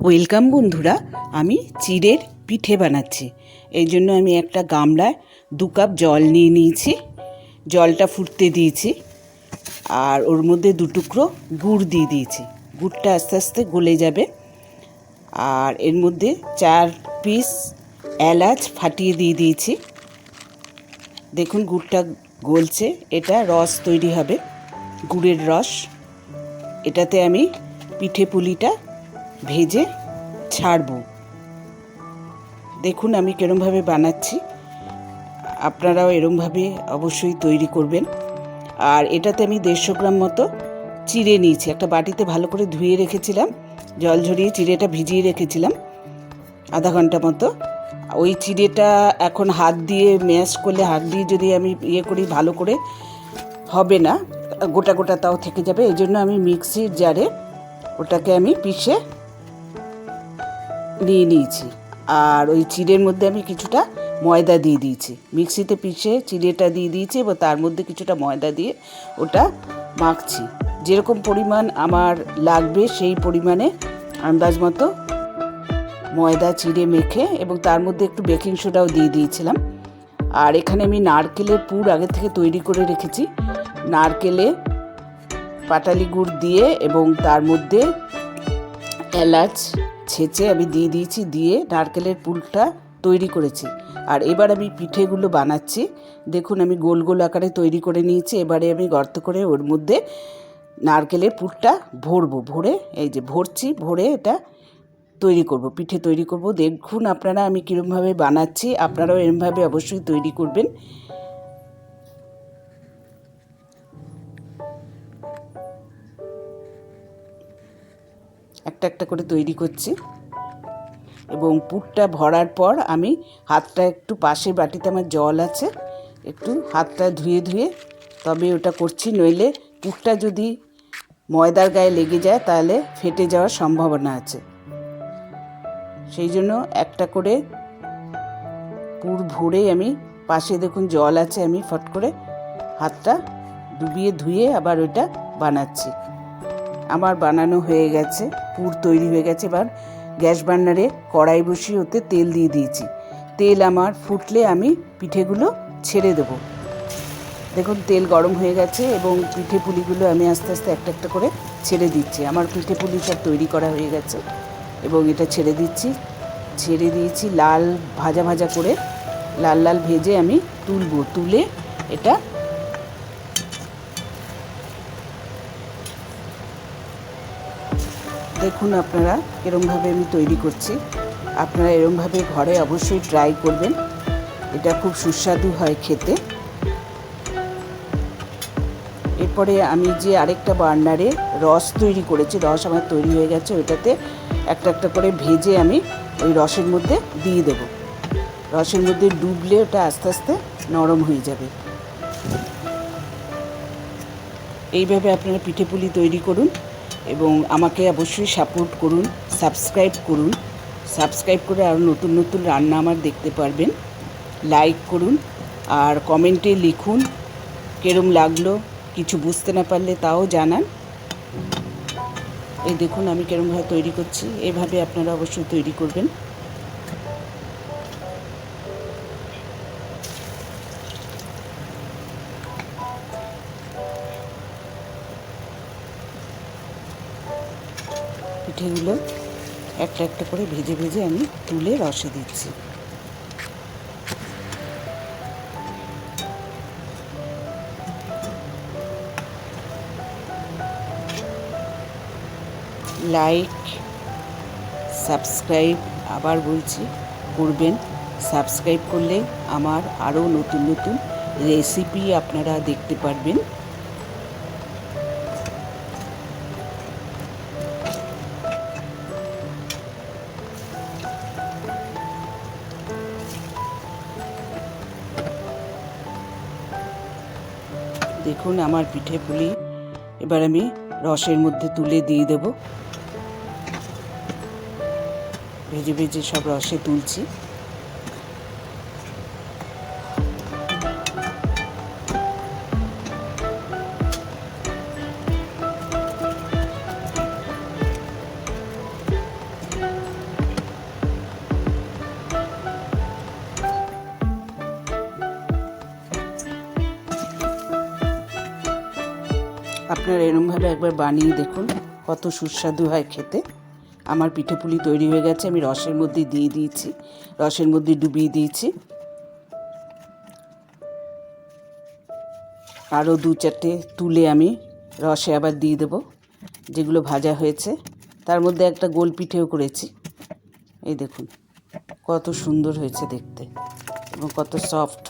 Welcome বন্ধুরা, আমি চিড়ের পিঠে বানাচ্ছি। এই জন্য আমি একটা গামলায় দু কাপ জল নিয়ে নিয়েছি, জলটা ফুটতে দিয়েছি, আর ওর মধ্যে দু টুকরো গুড় দিয়ে দিয়েছি। গুড়টা আস্তে আস্তে গলে যাবে, আর এর মধ্যে চার পিস এলাচ ফাটিয়ে দিয়ে দিয়েছি। দেখুন গুড়টা গলছে, এটা রস তৈরি হবে, গুড়ের রস। এটাতে আমি পিঠে পুলিটা ভেজে ছাড়বো। দেখুন আমি কিরমভাবে বানাচ্ছি। আপনারাও এরমভাবে অবশ্যই তৈরি করবেন। আর এটাতে আমি দেড়শো গ্রাম মতো চিড়ে নিয়েছি। একটা বাটিতে ভালো করে ধুয়ে রেখেছিলাম। জল ঝরিয়ে চিড়েটা ভিজিয়ে রেখেছিলাম। আধা ঘণ্টা মতো। ওই চিড়েটা এখন হাত দিয়ে ম্যাশ করলে, হাত দিয়ে যদি আমি ইয়ে করি, ভালো করে হবে না। গোটা গোটা তাও থেকে যাবে। এই জন্য আমি মিক্সির জারে ওটাকে আমি পিষে নিয়ে নিয়েছি। আর ওই চিড়ের মধ্যে আমি কিছুটা ময়দা দিয়ে দিয়েছি। মিক্সিতে পিষে চিড়েটা দিয়ে দিয়েছি এবং তার মধ্যে কিছুটা ময়দা দিয়ে ওটা মাখছি। যেরকম পরিমাণ আমার লাগবে সেই পরিমাণে আন্দাজ মতো ময়দা, চিড়ে মেখে এবং তার মধ্যে একটু বেকিং সোডাও দিয়ে দিয়েছিলাম। আর এখানে আমি নারকেলের পুর আগে থেকে তৈরি করে রেখেছি। নারকেলে পাটালি গুড় দিয়ে এবং তার মধ্যে এলাচ ছেঁচে আমি দিয়ে দিয়েছি, দিয়ে নারকেলের পুলটা তৈরি করেছি। আর এবার আমি পিঠেগুলো বানাচ্ছি। দেখুন, আমি গোল গোল আকারে তৈরি করে নিয়েছি। এবারে আমি গর্ত করে ওর মধ্যে নারকেলের পুরটা ভরবো। ভরে, এই যে ভরছি, ভরে এটা তৈরি করব, পিঠে তৈরি করব। দেখুন, আপনারা আমি কীরমভাবে বানাচ্ছি, আপনারাও এরমভাবে অবশ্যই তৈরি করবেন। একটা একটা করে তৈরি করছি। এবং পুরটা ভরার পর আমি হাতটা একটু পাশের বাটিতে আমার জল আছে, একটু হাতটা ধুয়ে ধুয়ে, তবে ওটা করছি নইলে পুরটা যদি ময়দার গায়ে লেগে যায় তাহলে ফেটে যাওয়ার সম্ভাবনা আছে। সেই জন্য একটা করে পুর ভরে আমি পাশে দেখুন জল আছে, আমি ফট করে হাতটা ডুবিয়ে ধুয়ে আবার ওইটা বানাচ্ছি। আমার বানানো হয়ে গেছে, পুর তৈরি হয়ে গেছে। এবার গ্যাস বার্নারে কড়াই বসিয়ে ওতে তেল দিয়ে দিয়েছি। তেল আমার ফুটলে আমি পিঠেগুলো ছেড়ে দেবো। দেখুন, তেল গরম হয়ে গেছে এবং পিঠে পুলিগুলো আমি আস্তে আস্তে একটা একটা করে ছেড়ে দিচ্ছি। আমার পিঠে পুলি সব তৈরি করা হয়ে গেছে এবং এটা ছেড়ে দিচ্ছি। ছেড়ে দিয়েছি লাল, ভাজা ভাজা করে লাল লাল ভেজে আমি তুলবো। তুলে এটা দেখুন আপনারা এরমভাবে আমি তৈরি করছি। আপনারা এরমভাবে ঘরে অবশ্যই ট্রাই করবেন। এটা খুব সুস্বাদু হয় খেতে। এরপরে আমি যে আরেকটা বার্নারে রস তৈরি করেছি, রস আমার তৈরি হয়ে গেছে, ওইটাতে একটা একটা করে ভেজে আমি ওই রসের মধ্যে দিয়ে দেব। রসের মধ্যে ডুবলে ওটা আস্তে আস্তে নরম হয়ে যাবে। এইভাবে আপনারা পিঠে পুলি তৈরি করুন। এবং আমাকে অবশ্যই সাপোর্ট করুন সাবস্ক্রাইব করুন সাবস্ক্রাইব করে আরও নতুন নতুন রান্না আমার দেখতে পারবেন। লাইক করুন আর কমেন্টে লিখুন কেরম লাগল, কিছু বুঝতে না পারলে তাও জানান। এই দেখুন আমি কেরমভাবে তৈরি করছি, এভাবে আপনারা অবশ্যই তৈরি করবেন। পিঠেগুলো একটা একটা করে ভেজে ভেজে আমি তুলে রসে দিচ্ছি। লাইক সাবস্ক্রাইব আবার বলছি, করবেন। সাবস্ক্রাইব করলে আমার আরও নতুন নতুন রেসিপি আপনারা দেখতে পারবেন। দেখুন আমার পিঠে পুলি। এবার আমি রসের মধ্যে তুলে দিয়ে দেব। ভেজে ভেজে সব রসে তুলছি। আপনারা এরমভাবে একবার বানিয়ে দেখুন কত সুস্বাদু হয় খেতে। আমার পিঠে পুলি তৈরি হয়ে গেছে, আমি রসের মধ্যে দিয়ে দিয়েছি, রসের মধ্যে ডুবিয়ে দিয়েছি। আরও দু চারটে তুলে আমি রসে আবার দিয়ে দেবো, যেগুলো ভাজা হয়েছে। তার মধ্যে একটা গোল পিঠেও করেছি। এই দেখুন, কত সুন্দর হয়েছে দেখতে এবং কত সফট।